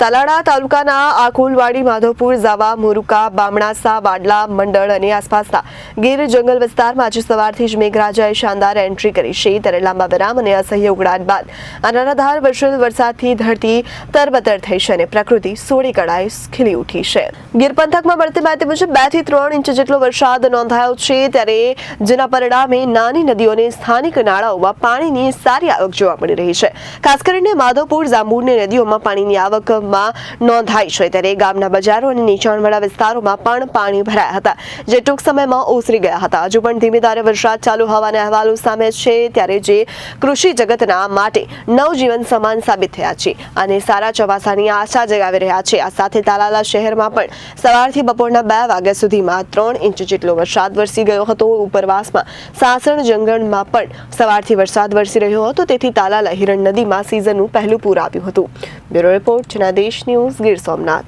તાલાડા તાલુકાના આકુલવાડી માધવપુર, ઝાવા, મુરુકા, બામણાસા, વાડલા, મંડળ અને આસપાસના ગીર જંગલ વિસ્તારમાં આજે સવારથી જ મેઘરાજાએ શાનદાર એન્ટ્રી કરી છે. ત્યારે લાંબા વિરામ અને અસહ્ય ઉગડાટ બાદ અનરાધાર વર્ષેલ વરસાદથી ધરતી તરબતર થઈ છે અને પ્રકૃતિ સોળી કળાએ ખીલી ઉઠી છે. ગીર પંથકમાં મળતી માહિતી મુજબ બેથી ત્રણ ઇંચ જેટલો વરસાદ નોંધાયો છે. ત્યારે જેના પરિણામે નાની નદીઓ અને સ્થાનિક નાળાઓમાં પાણીની સારી આવક જોવા મળી રહી છે. ખાસ કરીને માધવપુર જાંબુરની નદીઓમાં પાણીની આવકમાં નોંધાઈ છે. ત્યારે ગામના બજારો અને નીચાણવાળા વિસ્તારોમાં પણ પાણી ભરાયા હતા, જે ટૂંક સમયમાં ઓસરી ગયા હતા. હજુ પણ ધીમી ધારે વરસાદ ચાલુ હોવાના અહેવાલો સામે છે, ત્યારે જે કૃષિ જગતના માટે નવજીવન સમાન સાબિત થયા છે અને સારા ચોમાસાની આશા જગાવી રહ્યા છે. આ સાથે તાલાલા શહેરમાં પણ સવારથી બપોરના બે વાગ્યા સુધીમાં ત્રણ ઇંચ જેટલો વરસાદ વરસી ગયો હતો. ઉપરવાસમાં સાસણ જંગલમાં પણ સવારથી વરસાદ વરસી રહ્યો હતો, તેથી તાલાલા હિરણ નદીમાં સિઝનનું પહેલું પૂર આવ્યું હતું. Bureau report Janadesh news Gir Somnath.